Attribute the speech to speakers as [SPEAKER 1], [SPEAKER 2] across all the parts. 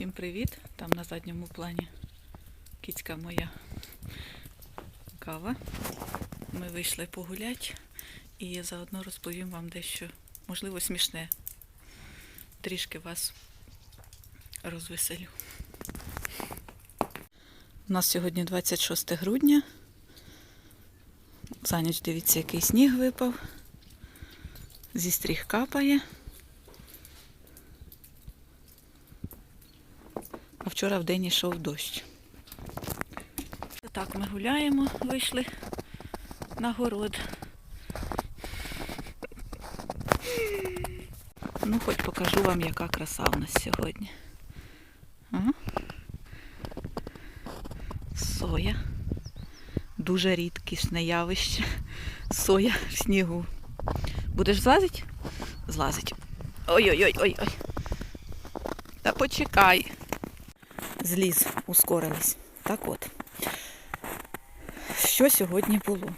[SPEAKER 1] Всім привіт! Там на задньому плані кицька моя кава. Ми вийшли погуляти і заодно розповім вам дещо, можливо, смішне. Трішки вас розвеселю. У нас сьогодні 26 грудня. За ніч дивіться, який сніг випав. Зі стріх капає. Вчора в день йшов дощ. Так, ми гуляємо, вийшли на город. Ну, хоч покажу вам, яка краса у нас сьогодні. Соя. Дуже рідкісне явище. Соя в снігу. Будеш злазить? Злазить. Ой-ой-ой-ой-ой. Та почекай. Зліз, ускорились. Так от. Що сьогодні було?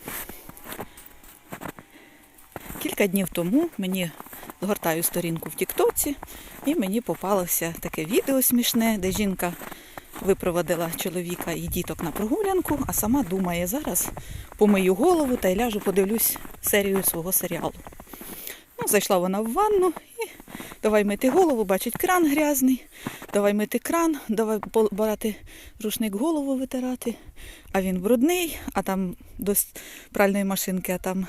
[SPEAKER 1] Кілька днів тому мені згортаю сторінку в Тіктоці, і мені попалося таке відео смішне, де жінка випроводила чоловіка і діток на прогулянку, а сама думає, зараз помию голову та й ляжу, подивлюсь серію свого серіалу. Ну, зайшла вона в ванну і давай мити голову, бачить кран грязний, давай мити кран, давай брати рушник голову витирати, а він брудний, а там до пральної машинки, а там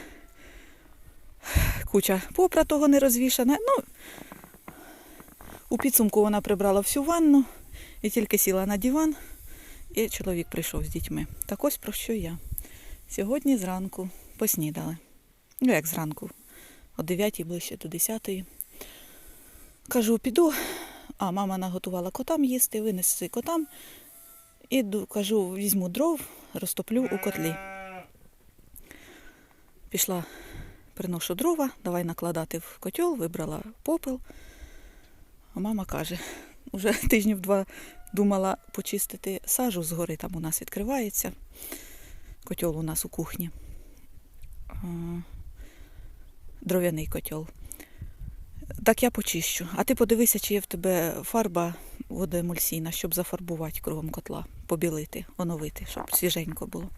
[SPEAKER 1] куча попра того не розвішана. Ну, у підсумку вона прибрала всю ванну і тільки сіла на диван, і чоловік прийшов з дітьми. Так ось про що я. Сьогодні зранку поснідали. Ну, як зранку, о 9 ближче до 10. Кажу, піду, а мама наготувала котам їсти, винеси котам. Іду, кажу, візьму дров, розтоплю у котлі. Пішла, приношу дрова, давай накладати в котел, вибрала попел. А мама каже, уже тижнів два думала почистити сажу згори, там у нас відкривається. Котел у нас у кухні. Дров'яний котел. Так я почищу. А ти подивися, чи є в тебе фарба водоемульсійна, щоб зафарбувати кругом котла, побілити, оновити, щоб свіженько було.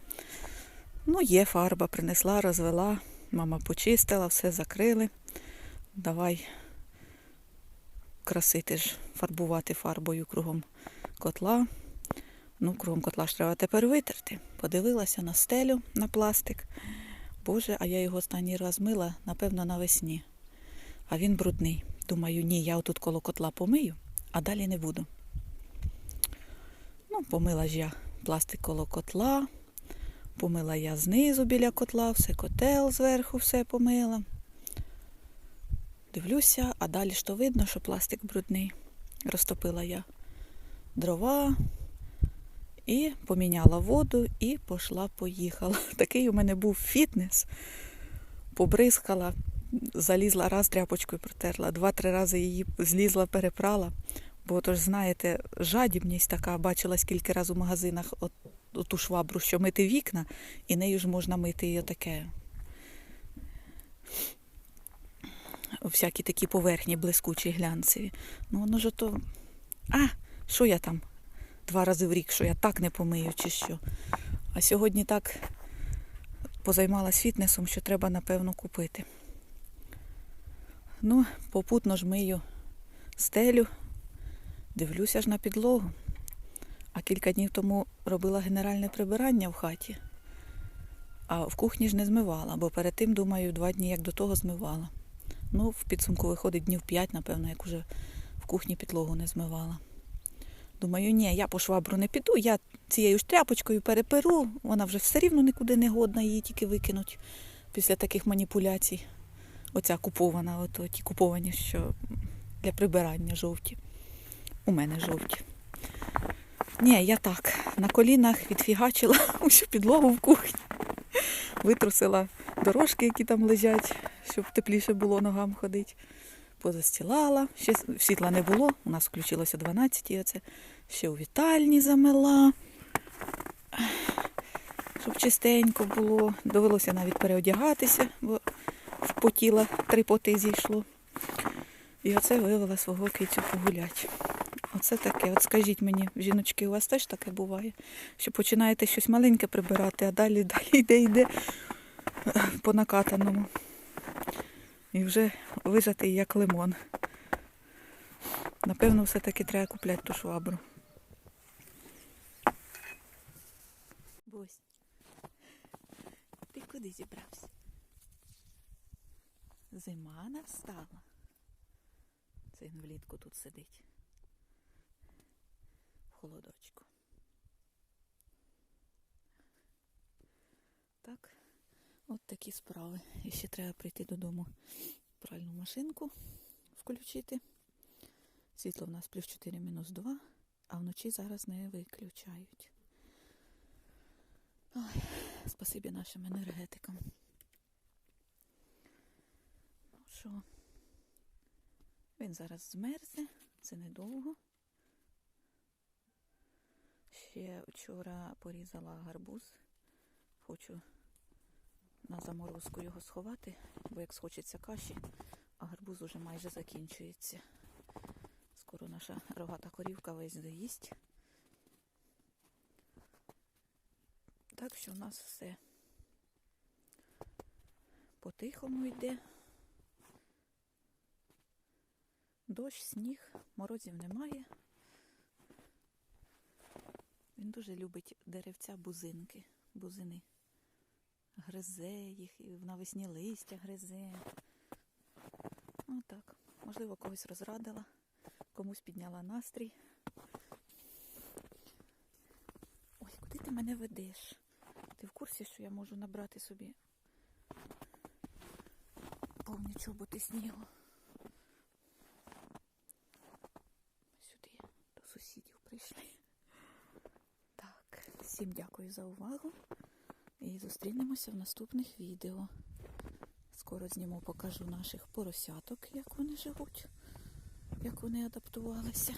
[SPEAKER 1] Ну, є фарба, принесла, розвела, мама почистила, все закрили. Давай красити ж, фарбувати фарбою кругом котла. Ну, кругом котла ж треба тепер витерти. Подивилася на стелю, на пластик. Боже, а я його останній раз мила, напевно, навесні. А він брудний. Думаю, ні, я отут коло котла помию, а далі не буду. Ну, помила ж я пластик коло котла, помила я знизу біля котла, все котел зверху, все помила. Дивлюся, а далі ж то видно, що пластик брудний. Розтопила я дрова і поміняла воду і пішла, поїхала. Такий у мене був фітнес. Побризкала, залізла раз тряпочкою протерла, два-три рази її злізла, перепрала. Бо то ж, знаєте, жадібність така, бачила скільки разів у магазинах от, ту швабру, що мити вікна, і нею ж можна мити і отаке. Всякі такі поверхні блискучі, глянцеві. Ну, воно ж то. А, що я там? Два рази в рік, що я так не помию, чи що. А сьогодні так позаймалась фітнесом, що треба, напевно, купити. Ну, попутно ж мию стелю, дивлюся ж на підлогу. А кілька днів тому робила генеральне прибирання в хаті, а в кухні ж не змивала, бо перед тим, думаю, два дні як до того змивала. Ну, в підсумку виходить днів п'ять, напевно, як уже в кухні підлогу не змивала. Думаю, ні, я по швабру не піду, я цією ж тряпочкою переперу, вона вже все рівно нікуди не годна, її тільки викинуть після таких маніпуляцій. Оця купована, ото ті куповані, що для прибирання жовті. У мене жовті. Ні, я так, на колінах відфігачила усю підлогу в кухні. Витрусила дорожки, які там лежать, щоб тепліше було ногам ходити. Позастілала, ще світла не було, у нас включилося 12 і оце ще у вітальні замела, щоб чистенько було. Довелося навіть переодягатися, бо впотіла, три поти зійшло. І оце вивела свого кицю погулять. Оце таке. От скажіть мені, жіночки, у вас теж таке буває, що починаєте щось маленьке прибирати, а далі далі йде, йде по накатаному. І вже вижатий як лимон. Напевно, все-таки треба купляти ту швабру. Бось, ти куди зібрався? Зима настала. Це він влітку тут сидить. В холодочку. Так, от такі справи. І ще треба прийти додому пральну машинку включити. Світло в нас плюс 4 мінус 2, а вночі зараз не виключають. Ой, спасибі нашим енергетикам. Ну що, він зараз змерзне, це недовго. Ще вчора порізала гарбуз. Хочу на заморозку його сховати, бо як схочеться каші, а гарбуз уже майже закінчується. Скоро наша рогата корівка весь доїсть. Так що у нас все по-тихому йде. Дощ, сніг, морозів немає. Він дуже любить деревця бузинки, бузини. Гризе їх, і навесні листя гризе. Отак. Можливо, когось розрадила, комусь підняла настрій. Ой, куди ти мене ведеш? Ти в курсі, що я можу набрати собі повні чоботи снігу? Сюди до сусідів прийшли. Так, всім дякую за увагу. І зустрінемося в наступних відео. Скоро зніму, покажу наших поросяток, як вони живуть, як вони адаптувалися.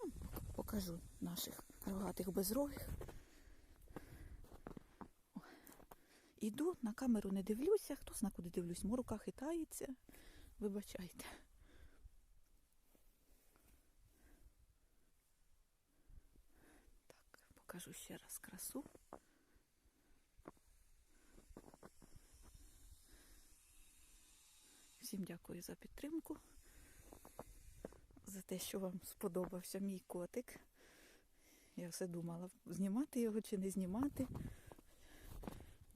[SPEAKER 1] Ну, Покажу наших рогатих безрогих. Іду, на камеру не дивлюся, хто зна куди дивлюсь, морка хитається. Вибачайте. Покажу ще раз красу. Всім дякую за підтримку, за те, що вам сподобався мій котик. Я все думала, знімати його чи не знімати,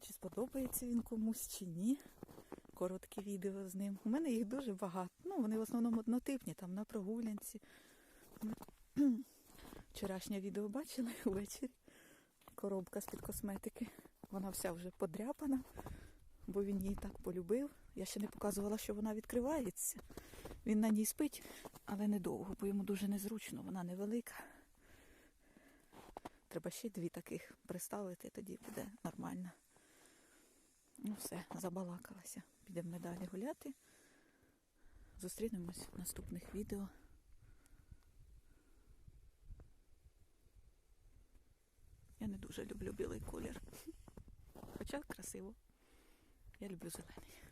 [SPEAKER 1] чи сподобається він комусь, чи ні. Короткі відео з ним. У мене їх дуже багато. Ну, вони в основному однотипні, там на прогулянці. Вчорашнє відео бачили ввечері. Коробка з-під косметики. Вона вся вже подряпана, бо він її так полюбив. Я ще не показувала, що вона відкривається. Він на ній спить, але недовго, бо йому дуже незручно, вона невелика. Треба ще дві таких приставити, тоді буде нормально. Ну все, забалакалася. Підемо далі гуляти. Зустрінемось в наступних відео. Я не дуже люблю білий колір. Хоча красиво. Я люблю зелений.